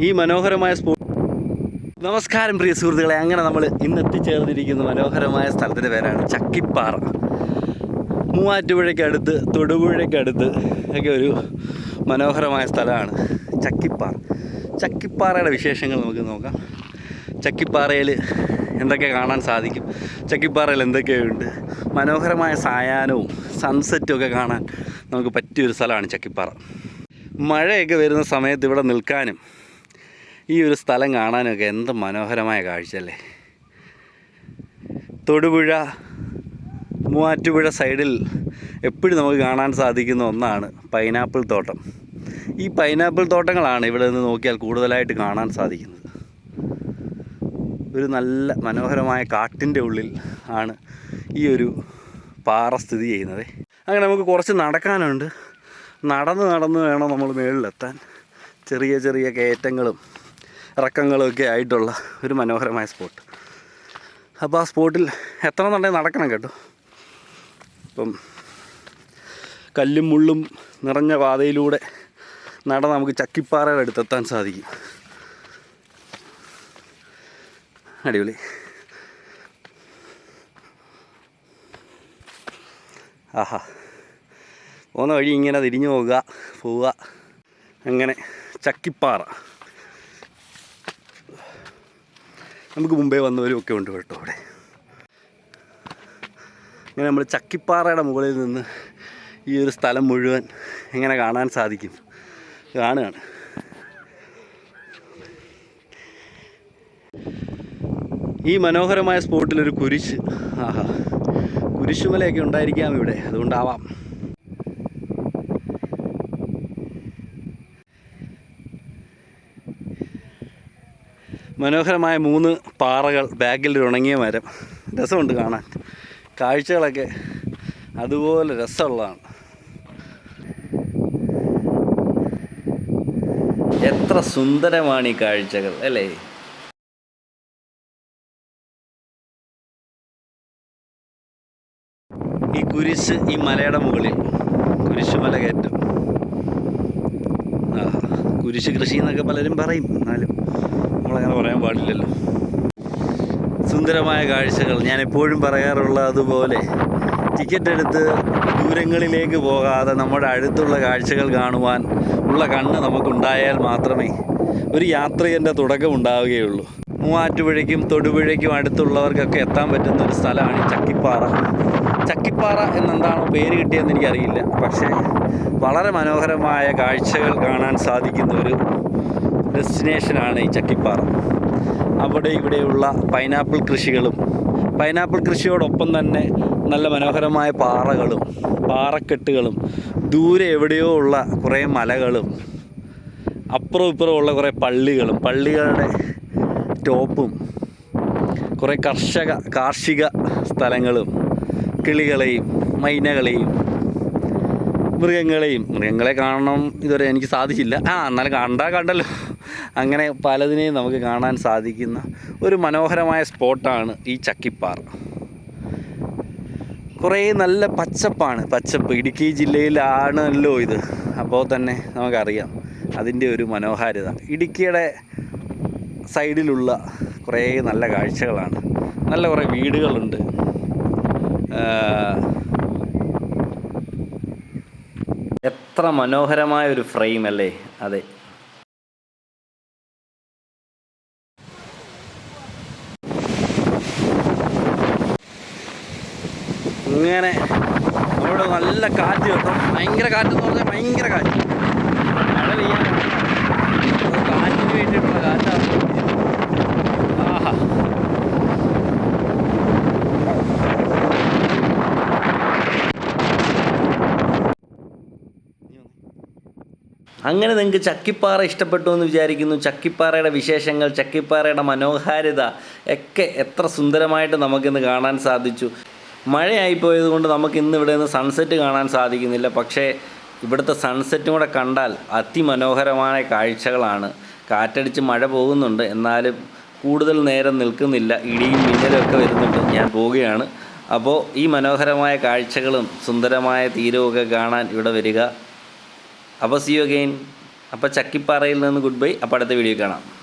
ഈ മനോഹരമായ സ്പോ നമസ്കാരം പ്രിയ സുഹൃത്തുക്കളെ. അങ്ങനെ നമ്മൾ ഇന്ന് എത്തിച്ചേർന്നിരിക്കുന്ന മനോഹരമായ സ്ഥലത്തിന്റെ പേരാണ് ചക്കിപ്പാറ. മൂവാറ്റുപുഴയ്ക്കടുത്ത് തൊടുപുഴയ്ക്കടുത്ത് ഒക്കെ ഒരു മനോഹരമായ സ്ഥലമാണ് ചക്കിപ്പാറ. ചക്കിപ്പാറയുടെ വിശേഷങ്ങൾ നമുക്ക് നോക്കാം. ചക്കിപ്പാറയിൽ എന്തൊക്കെ കാണാൻ സാധിക്കും? ചക്കിപ്പാറയിൽ എന്തൊക്കെയുണ്ട്? മനോഹരമായ സായാഹ്നവും സൺസെറ്റും ഒക്കെ കാണാൻ നമുക്ക് പറ്റിയൊരു സ്ഥലമാണ് ചക്കിപ്പാറ. മഴയൊക്കെ വരുന്ന സമയത്ത് ഇവിടെ നിൽക്കാനും ഈ ഒരു സ്ഥലം കാണാനൊക്കെ എന്ത് മനോഹരമായ കാഴ്ചയല്ലേ? തൊടുപുഴ മൂവാറ്റുപുഴ സൈഡിൽ എപ്പോഴും നമുക്ക് കാണാൻ സാധിക്കുന്ന ഒന്നാണ് പൈനാപ്പിൾ തോട്ടം. ഈ പൈനാപ്പിൾ തോട്ടങ്ങളാണ് ഇവിടെ നിന്ന് നോക്കിയാൽ കൂടുതലായിട്ട് കാണാൻ സാധിക്കുന്നത്. ഒരു നല്ല മനോഹരമായ കാട്ടിന്റെ ഉള്ളിൽ ആണ് ഈ ഒരു പാറ സ്ഥിതി ചെയ്യുന്നത്. അങ്ങനെ നമുക്ക് കുറച്ച് നടക്കാനുണ്ട്. നടന്ന് നടന്ന് വേണം നമ്മൾ മുകളിലെത്താൻ ചെറിയ ചെറിയ കയറ്റങ്ങളും ഇറക്കങ്ങളും ഒക്കെ ആയിട്ടുള്ള ഒരു മനോഹരമായ സ്പോട്ട് അപ്പോൾ ആ സ്പോട്ടിൽ എത്തണമെന്നുണ്ടെങ്കിൽ നടക്കണം കേട്ടോ? അപ്പം കല്ലും മുള്ളും നിറഞ്ഞ പാതയിലൂടെ നടന്ന് നമുക്ക് ചക്കിപ്പാറയുടെ അടുത്തെത്താൻ സാധിക്കും. അടിപൊളി. ആഹാ. പോകുന്ന വഴി ഇങ്ങനെ തിരിഞ്ഞു പോകുക പോവുക. അങ്ങനെ ചക്കിപ്പാറ. നമുക്ക് മുമ്പേ വന്നവരും ഒക്കെ ഉണ്ട് കേട്ടോ അവിടെ. ഇങ്ങനെ നമ്മൾ ചക്കിപ്പാറയുടെ മുകളിൽ നിന്ന് ഈ ഒരു സ്ഥലം മുഴുവൻ എങ്ങനെ കാണാൻ സാധിക്കും. കാണുകയാണ്. ഈ മനോഹരമായ സ്പോട്ടിലൊരു കുരിശ്. ആഹാ. കുരിശുമലയൊക്കെ ഉണ്ടായിരിക്കാം ഇവിടെ. അതുകൊണ്ടാവാം. മനോഹരമായ മൂന്ന് പാറകൾ ബാഗിൽ ഒരു ഉണങ്ങിയ മരം. രസമുണ്ട് കാണാൻ. കാഴ്ചകളൊക്കെ അതുപോലെ രസമുള്ളതാണ്. എത്ര സുന്ദരമാണ് ഈ കാഴ്ചകൾ അല്ലേ? ഈ കുരിശ് ഈ മലയുടെ മുകളിൽ കുരിശുമല കയറ്റം. ആ കുരിശ് കൃഷി എന്നൊക്കെ പലരും പറയും എന്നാലും നമ്മളങ്ങനെ പറയാൻ പാടില്ലല്ലോ. സുന്ദരമായ കാഴ്ചകൾ. ഞാൻ എപ്പോഴും പറയാറുള്ള അതുപോലെ ടിക്കറ്റ് എടുത്ത് ദൂരങ്ങളിലേക്ക് പോകാതെ നമ്മുടെ അടുത്തുള്ള കാഴ്ചകൾ കാണുവാൻ ഉള്ള കണ്ണ് നമുക്കുണ്ടായാൽ മാത്രമേ ഒരു യാത്രികന്റെ തുടക്കം ഉണ്ടാവുകയുള്ളൂ. മൂവാറ്റുപുഴയ്ക്കും തൊടുപുഴയ്ക്കും അടുത്തുള്ളവർക്കൊക്കെ എത്താൻ പറ്റുന്ന ഒരു സ്ഥലമാണ് ചക്കിപ്പാറ. ചക്കിപ്പാറ എന്നെന്താണോ പേര് കിട്ടിയതെന്ന് എനിക്കറിയില്ല. പക്ഷേ വളരെ മനോഹരമായ കാഴ്ചകൾ കാണാൻ സാധിക്കുന്ന ഒരു ഡെസ്റ്റിനേഷനാണ് ഈ ചക്കിപ്പാറ. അവിടെ ഇവിടെയുള്ള പൈനാപ്പിൾ കൃഷികളും പൈനാപ്പിൾ കൃഷിയോടൊപ്പം തന്നെ നല്ല മനോഹരമായ പാറകളും പാറക്കെട്ടുകളും ദൂരെ എവിടെയോ ഉള്ള കുറേ മലകളും അപ്പുറം ഇപ്പുറം ഉള്ള കുറേ പള്ളികളും പള്ളികളുടെ ടോപ്പും കുറേ കർഷക കാർഷിക സ്ഥലങ്ങളും കിളികളെയും മൈനകളെയും മൃഗങ്ങളെയും. മൃഗങ്ങളെ കാണണം ഇതുവരെ എനിക്ക് സാധിച്ചില്ല. ആ എന്നാലും കണ്ടാൽ കണ്ടല്ലോ. അങ്ങനെ പലതിനെയും നമുക്ക് കാണാൻ സാധിക്കുന്ന ഒരു മനോഹരമായ സ്പോട്ടാണ് ഈ ചക്കിപ്പാറ. കുറേ നല്ല പച്ചപ്പാണ്. പച്ചപ്പ്. ഇടുക്കി ജില്ലയിലാണല്ലോ ഇത്. അപ്പോൾ തന്നെ നമുക്കറിയാം അതിന്റെ ഒരു മനോഹാരിത. ഇടുക്കിയുടെ സൈഡിലുള്ള കുറേ നല്ല കാഴ്ചകളാണ്. നല്ല കുറേ വീടുകളുണ്ട്. എത്ര മനോഹരമായ ഒരു ഫ്രെയിം അല്ലേ? അതെ. ഇങ്ങനെ അവിടെ നല്ല കാറ്റ് കിട്ടും. ഭയങ്കര കാറ്റ് എന്ന് പറഞ്ഞാൽ ഭയങ്കര കാറ്റ്. മഴ പെയ്യാൻ കാറ്റിന് വേണ്ടിയിട്ടുള്ള കാറ്റാണ് അങ്ങനെ നിങ്ങൾക്ക് ചക്കിപ്പാറ ഇഷ്ടപ്പെട്ടു എന്ന് വിചാരിക്കുന്നു. ചക്കിപ്പാറയുടെ വിശേഷങ്ങൾ ചക്കിപ്പാറയുടെ മനോഹാരിത ഒക്കെ എത്ര സുന്ദരമായിട്ട് നമുക്കിന്ന് കാണാൻ സാധിച്ചു. മഴയായി പോയത് കൊണ്ട് നമുക്ക് ഇന്ന് ഇവിടെ നിന്ന് സൺസെറ്റ് കാണാൻ സാധിക്കുന്നില്ല. പക്ഷേ ഇവിടുത്തെ സൺസെറ്റും കൂടെ കണ്ടാൽ അതിമനോഹരമായ കാഴ്ചകളാണ്. കാറ്റടിച്ച് മഴ പോകുന്നുണ്ട്. എന്നാലും കൂടുതൽ നേരം നിൽക്കുന്നില്ല. ഇടിയും മിന്നലൊക്കെ വരുന്നുണ്ട്. ഞാൻ പോവുകയാണ്. അപ്പോൾ ഈ മനോഹരമായ കാഴ്ചകളും സുന്ദരമായ തീരവുമൊക്കെ കാണാൻ ഇവിടെ വരിക. അപ്പോൾ സി യു അഗെയിൻ അപ്പോൾ ചക്കിപ്പാറയിൽ നിന്ന് ഗുഡ് ബൈ അപ്പോൾ അടുത്ത വീഡിയോ കാണാം.